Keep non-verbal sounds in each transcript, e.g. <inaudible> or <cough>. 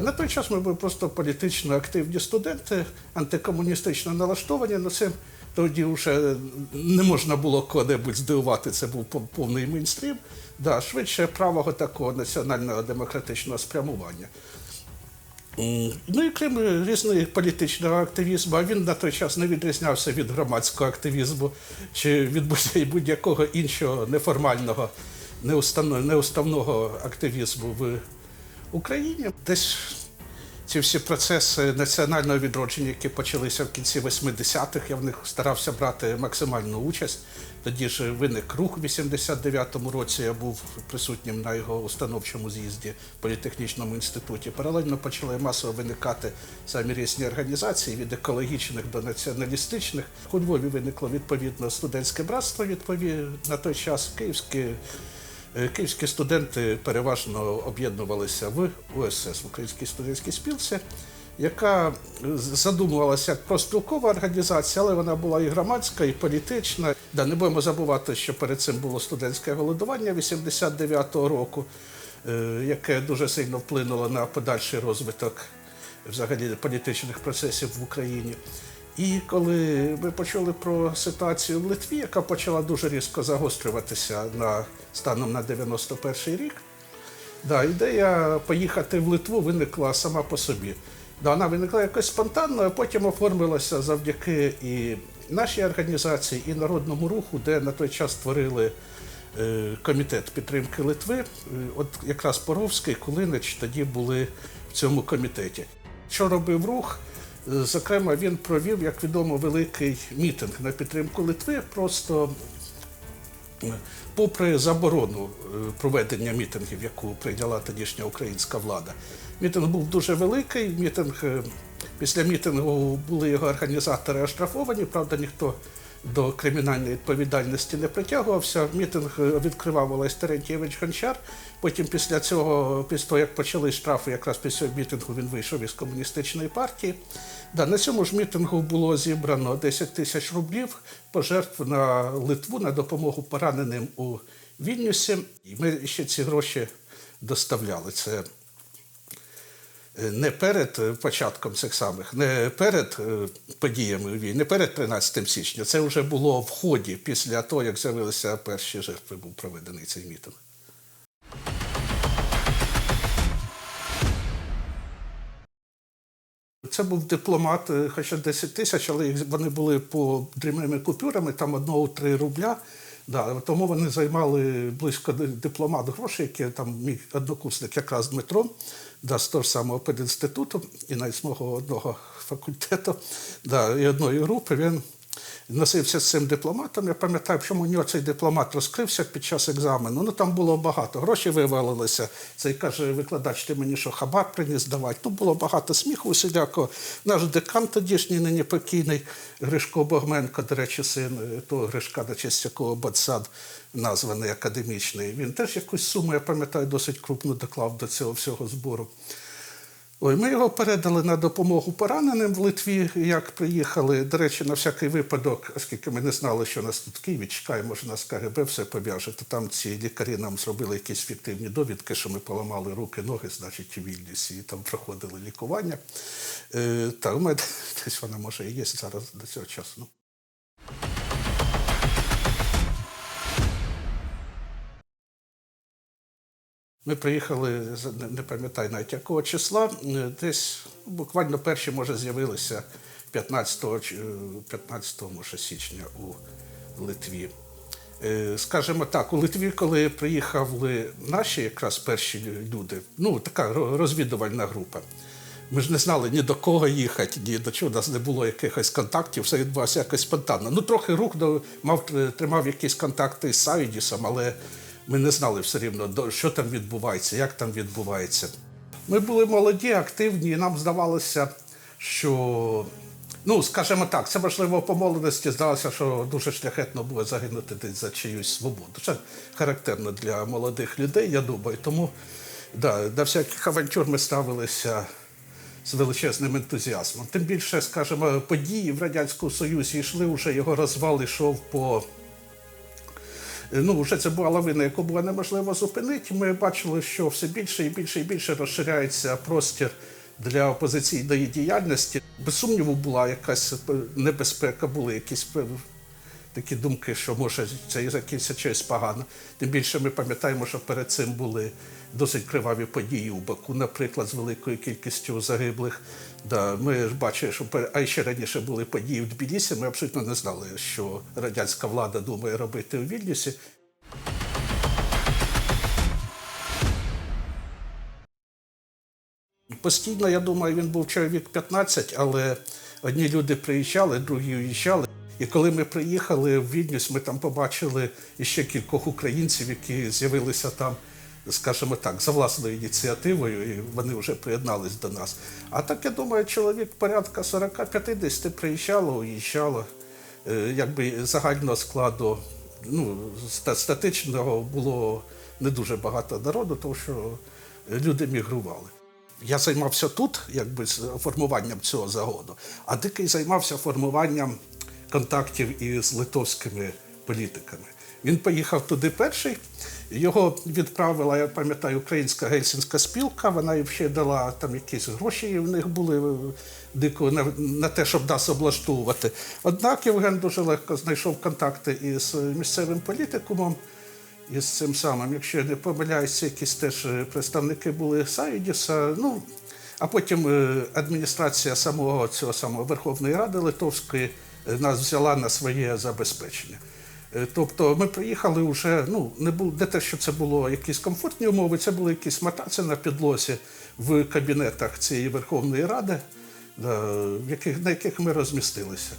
На той час ми були просто політично активні студенти, антикомуністично налаштовані. Ну, це тоді вже не можна було кого-небудь здивувати, це був повний мейнстрім. Да, швидше правого такого національного демократичного спрямування. Ну і крім різної політичного активізму, а він на той час не відрізнявся від громадського активізму чи від будь- будь-якого іншого неформального, неуставного активізму в Україні. Десь ці всі процеси національного відродження, які почалися в кінці 80-х, я в них старався брати максимальну участь. Тоді ж виник рух у 89-му році. Я був присутнім на його установчому з'їзді в політехнічному інституті. Паралельно почали масово виникати самі різні організації від екологічних до націоналістичних. У Львові виникло відповідно студентське братство. Відповідно на той час київське. Е, Київські студенти переважно об'єднувалися в УСС в Українській студентській спілці, яка задумувалася як профспілкова організація, але вона була і громадська, і політична. Да, не будемо забувати, що перед цим було студентське голодування 89-го року, е, яке дуже сильно вплинуло на подальший розвиток взагалі політичних процесів в Україні. І коли ми почули про ситуацію в Литві, яка почала дуже різко загострюватися на станом на 91-й рік, да, ідея поїхати в Литву виникла сама по собі. Да, вона виникла якось спонтанно, а потім оформилася завдяки і нашій організації, і народному руху, де на той час створили е, комітет підтримки Литви. Е, От якраз Поровський, Кулинич тоді були в цьому комітеті. Що робив рух? Е, Зокрема, він провів, як відомо, великий мітинг на підтримку Литви. Просто е, попри заборону е, проведення мітингів, яку прийняла тодішня українська влада. Мітинг був дуже великий. Мітинг, після мітингу були його організатори оштрафовані, правда, ніхто до кримінальної відповідальності не притягувався. Мітинг відкривав Олесь Терентьєвич Гончар. Потім після цього, після того, як почали штрафи, якраз після мітингу він вийшов із комуністичної партії. Да, на цьому ж мітингу було зібрано 10 тисяч рублів пожертв на Литву на допомогу пораненим у Вільнюсі. І ми ще ці гроші доставляли. Це е, не перед е, початком цих самих, не перед е, подіями у війні, не перед 13 січня. Це вже було в ході після того, як з'явилися перші жертви, був проведений цей мітинг. Це був дипломат, е, хоча 10 тисяч, але вони були по дрібними купюрами, там одного 3 рубля. Да, тому вони займали близько дипломат грошей, які там мій однокурсник, якраз Дмитро, да, з того ж самого пединституту і навіть з мого одного факультету, да, і одної групи. Він носився з цим дипломатом. Я пам'ятаю, чому у нього цей дипломат розкрився під час екзамену. Ну там було багато. Гроші вивалилися. Цей каже, викладач, ти мені що хабар приніс давати. Ну було багато сміху усілякого. Наш декан тодішній нині покійний Гришко Богменко, до речі, син е, того Гришка, на честь якого Ботсад названий академічний. Він теж якусь суму, я пам'ятаю, досить крупну доклав до цього всього збору. Ой, ми його передали на допомогу пораненим в Литві, як приїхали. До речі, на всякий випадок, оскільки ми не знали, що нас тут в Києві чекає, може нас КГБ все пов'яже, то там ці лікарі нам зробили якісь фіктивні довідки, що ми поламали руки, ноги, значить, у Вільнюсі, і там проходили лікування. Е, та у мене <laughs> десь вона може і є зараз до цього часу. Ми приїхали, не- пам'ятаю навіть якого числа, е, десь ну, буквально перші, може, з'явилися 15, чи- е, 15 може, січня у Литві. Е, Скажімо так, у Литві, коли приїхали наші якраз перші люди, ну така розвідувальна група. Ми ж не знали ні до кого їхати, ні до чого. У нас не було якихось контактів, все відбувалося якось спонтанно. Ну, трохи рух до, мав, тримав якісь контакти з Саїдісом, але ми не знали все рівно, що там відбувається, як там відбувається. Ми були молоді, активні, і нам здавалося, що, ну, скажімо так, це можливо по молодості здалося, що дуже шляхетно буде загинути десь за чиюсь свободу. Це характерно для молодих людей, я думаю. Тому да, до всяких авантюр ми ставилися з величезним ентузіазмом. Тим більше, скажімо, події в Радянському Союзі йшли вже його розвал йшов по. Ну, вже це була лавина, яку було неможливо зупинити. Ми бачили, що все більше і більше і більше розширяється простір для опозиційної діяльності. Без сумніву, була якась небезпека, були якісь такі думки, що може це закінчиться щось погано. Тим більше ми пам'ятаємо, що перед цим були досить криваві події у Баку, наприклад, з великою кількістю загиблих. Да, ми бачили, що а ще раніше були події в Тбілісі. Ми абсолютно не знали, що радянська влада думає робити у Вільнюсі. Постійно, я думаю, він був чоловік 15, але одні люди приїжджали, другі уїжджали. І коли ми приїхали в Вільнюс, ми там побачили ще кількох українців, які з'явилися там, скажімо так, за власною ініціативою, і вони вже приєднались до нас. А так, я думаю, чоловік порядка 40-50 приїжджало, уїжджало. Е, Якби загального складу ну, статичного було не дуже багато народу, тому що люди мігрували. Я займався тут, якби з формуванням цього загону, а дикий займався формуванням контактів із литовськими політиками. Він поїхав туди перший. Його відправила, я пам'ятаю, українська гельсінська спілка. Вона ще дала там якісь гроші, в них були е, дико на, на те, щоб нас облаштовувати. Однак Євген дуже легко знайшов контакти із місцевим політикумом із цим самим, якщо я не помиляюся, якісь теж е, представники були Сайдіса. Ну, а потім е, адміністрація самого цього самого Верховної Ради Литовської нас взяла на своє забезпечення. Е, Тобто ми приїхали вже, ну, не було не те, що це було якісь комфортні умови, це були якісь матраці на підлозі в кабінетах цієї Верховної Ради, в яких, на яких ми розмістилися.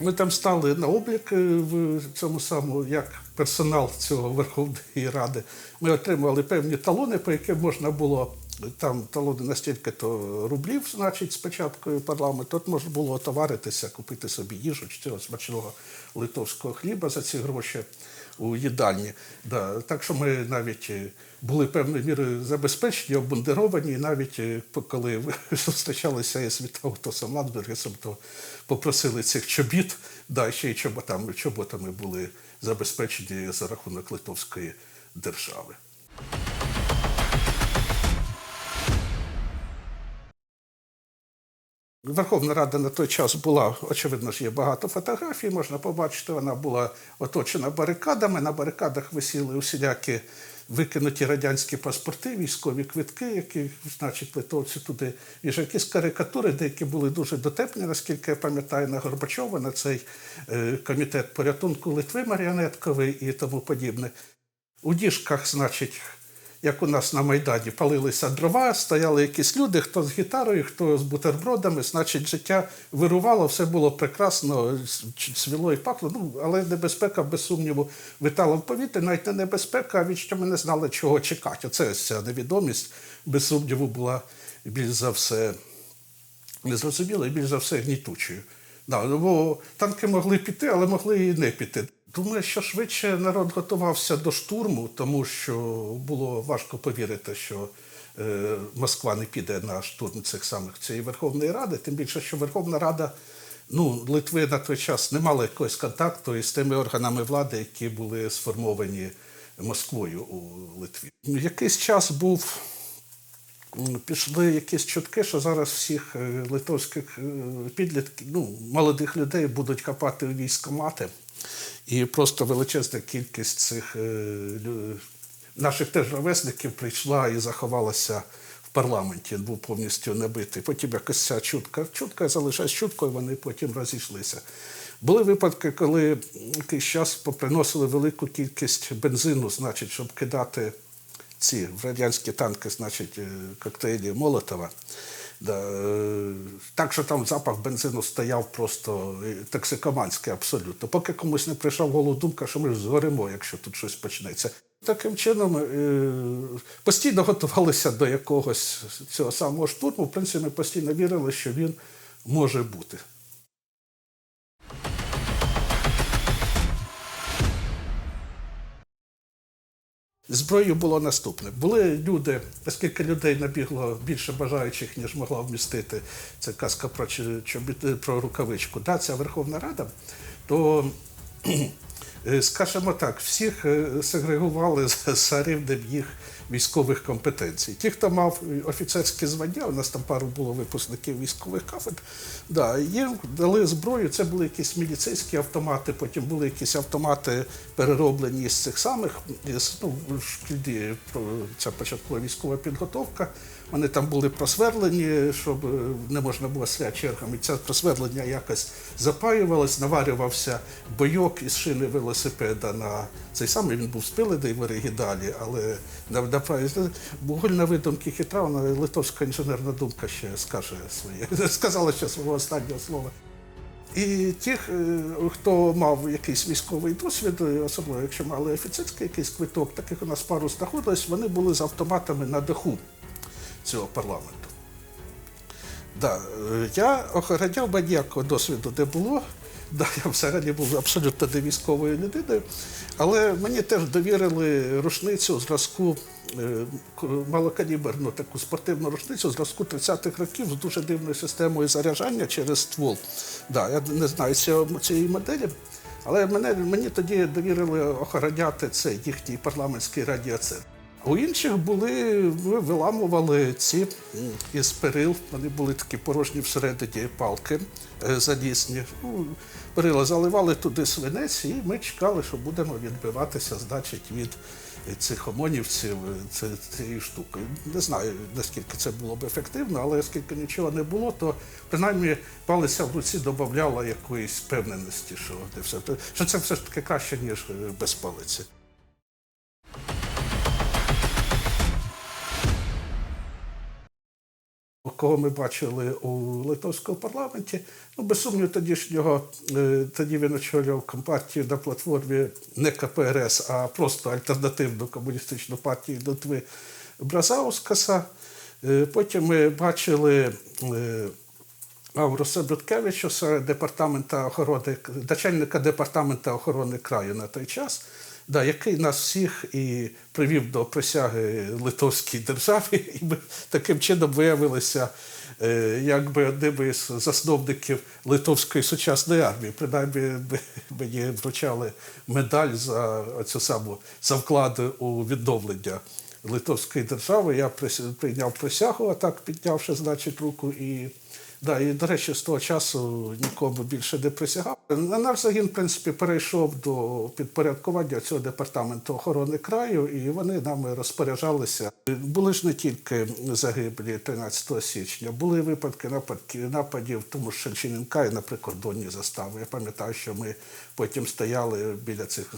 Ми там стали на облік е, в цьому самому, як персонал цього Верховної Ради. Ми отримували певні талони, по яким можна було. Там талони на стільки-то рублів, значить, з початкою парламенту. Тут можна було отоваритися, купити собі їжу чи цього смачного литовського хліба за ці гроші у їдальні. Да. Так що ми навіть е, були певною мірою забезпечені, обмундировані, і навіть е, коли <laughs> зустрічалися із Вітаутосом Ландбергесом, то попросили цих чобіт, да, ще й чоботами, чоботами були забезпечені за рахунок Литовської держави. Верховна Рада на той час була, очевидно ж, є багато фотографій, можна побачити, вона була оточена барикадами. На барикадах висіли усілякі викинуті радянські паспорти, військові квитки, які, значить, литовці туди. І ж якісь карикатури, деякі були дуже дотепні, наскільки я пам'ятаю, на Горбачова, на цей е, комітет порятунку Литви маріонетковий і тому подібне. У діжках, значить, як у нас на Майдані, палилися дрова, стояли якісь люди, хто з гітарою, хто з бутербродами, значить, життя вирувало, все було прекрасно, свіло і пахло. Ну, але небезпека, без сумніву, витала в повітря, навіть не небезпека, а від що ми не знали, чого чекати. Оце ця невідомість, без сумніву, була більш за все незрозумілою і більш за все гнітучою. Да, бо танки могли піти, але могли і не піти. Думаю, що швидше народ готувався до штурму, тому що було важко повірити, що е, Москва не піде на штурм цих самих цієї Верховної Ради. Тим більше, що Верховна Рада ну, Литви на той час не мала якогось контакту із тими органами влади, які були сформовані Москвою у Литві. Якийсь час був пішли якісь чутки, що зараз всіх е, литовських е, підлітків, ну, молодих людей будуть копати у військомати. І просто величезна кількість цих е, наших теж ровесників прийшла і заховалася в парламенті, був повністю набитий. Потім якось ця чутка, чутка залишилась чуткою, вони потім розійшлися. Були випадки, коли якийсь час поприносили велику кількість бензину, значить, щоб кидати ці в радянські танки, значить, е, коктейлі Молотова. Е, так що там запах бензину стояв просто е, токсикоманський абсолютно. Поки комусь не прийшла в голову думка, що ми ж згоримо, якщо тут щось почнеться. Таким чином е, постійно готувалися до якогось цього самого штурму. В принципі, ми постійно вірили, що він може бути. Зброєю було наступне. Були люди, оскільки людей набігло більше бажаючих, ніж могла вмістити це казка про, чобіт- про рукавичку. Да, ця Верховна Рада, то, е, скажімо так, всіх е, сегрегували за рівнем їх військових компетенцій. Ті, хто мав офіцерське звання, у нас там пару було випускників військових кафедр, да, їм дали зброю. Це були якісь міліцейські автомати, потім були якісь автомати перероблені з цих самих із, ну, шкільні, ця початкова військова підготовка. Вони там були просверлені, щоб не можна було стріляти чергами. Це просверлення якось запаювалось, наварювався бойок із шини велосипеда на цей самий. Він був спилений в оригіналі, але на, на вугольна видумки хитра, вона литовська інженерна думка ще скаже своє. <laughs> Сказала ще свого останнього слова. І тих, е, хто мав якийсь військовий досвід, особливо якщо мали офіцерський якийсь квиток, таких у нас пару знаходилось, вони були з автоматами на даху цього парламенту. Да, е, я охороняв, бо ніякого досвіду не було. Да, я взагалі був абсолютно не військовою людиною, але мені теж довірили рушницю зразку е, малокаліберну таку спортивну рушницю зразку 30-х років з дуже дивною системою заряджання через ствол. Да, я не знаю цієї моделі, але мене, мені тоді довірили охороняти цей їхній парламентський радіоцентр. У інших були, виламували ці із перил, вони були такі порожні всередині палки е, залізні. Ну, перила заливали туди свинець, і ми чекали, що будемо відбиватися, значить, від цих омонівців цією штукою. Не знаю, наскільки це було б ефективно, але оскільки нічого не було, то принаймні палиця в руці додавала якоїсь впевненості, що, це все ж таки краще, ніж без палиці. Кого ми бачили у литовському парламенті, ну без сумніву, тодішнього е, тоді він очолював компартію на платформі не КПРС, а просто альтернативну комуністичну партію Литви Бразаускаса. Е, Потім ми бачили е, Авруса Дудкевичуса, департамента охорони, начальника департамента охорони краю на той час, да, який нас всіх і привів до присяги литовській державі, і ми таким чином виявилися е, якби одним із засновників литовської сучасної армії. Принаймні ми- мені вручали медаль за цю саму за вклад у відновлення литовської держави. Я прийняв присягу, а так піднявши, значить, руку і. Да, і, до речі, з того часу нікому більше не присягав. Наш загін, в принципі, перейшов до підпорядкування цього департаменту охорони краю, і вони нами розпоряджалися. Були ж не тільки загиблі 13 січня, були випадки нападки, нападів, тому що Черченка і на прикордонні застави. Я пам'ятаю, що ми потім стояли біля цих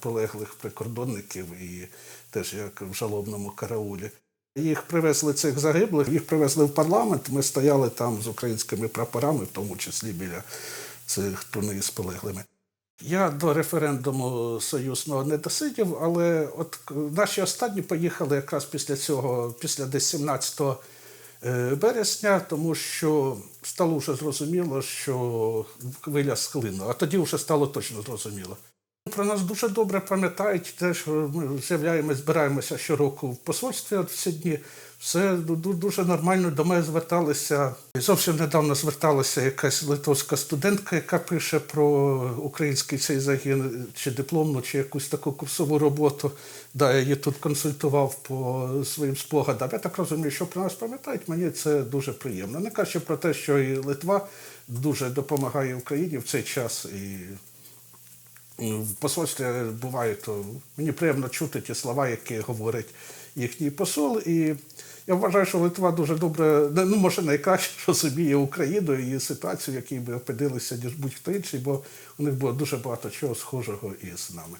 полеглих прикордонників і теж як в жалобному караулі. Їх привезли цих загиблих, їх привезли в парламент. Ми стояли там з українськими прапорами, в тому числі біля цих труни з полеглими. Я до референдуму союзного не досидів, але от наші останні поїхали якраз після цього, після десь 17 е, березня, тому що стало вже зрозуміло, що хвиля схлинула. А тоді вже стало точно зрозуміло. Про нас дуже добре пам'ятають те, що ми з'являємося, збираємося щороку в посольстві от в дні. Все ду- ду- дуже нормально до мене зверталися. Зовсім недавно зверталася якась литовська студентка, яка пише про український цей загін, чи дипломну, чи якусь таку курсову роботу. Да, я її тут консультував по своїм спогадам. Я так розумію, що про нас пам'ятають, мені це дуже приємно. Не кажучи про те, що і Литва дуже допомагає Україні в цей час. І в посольстві буває, то мені приємно чути ті слова, які говорить їхній посол. І я вважаю, що Литва дуже добре, ну може найкраще розуміє Україну і ситуацію, в якій ми опинилися, ніж будь-хто інший, бо у них було дуже багато чого схожого із нами.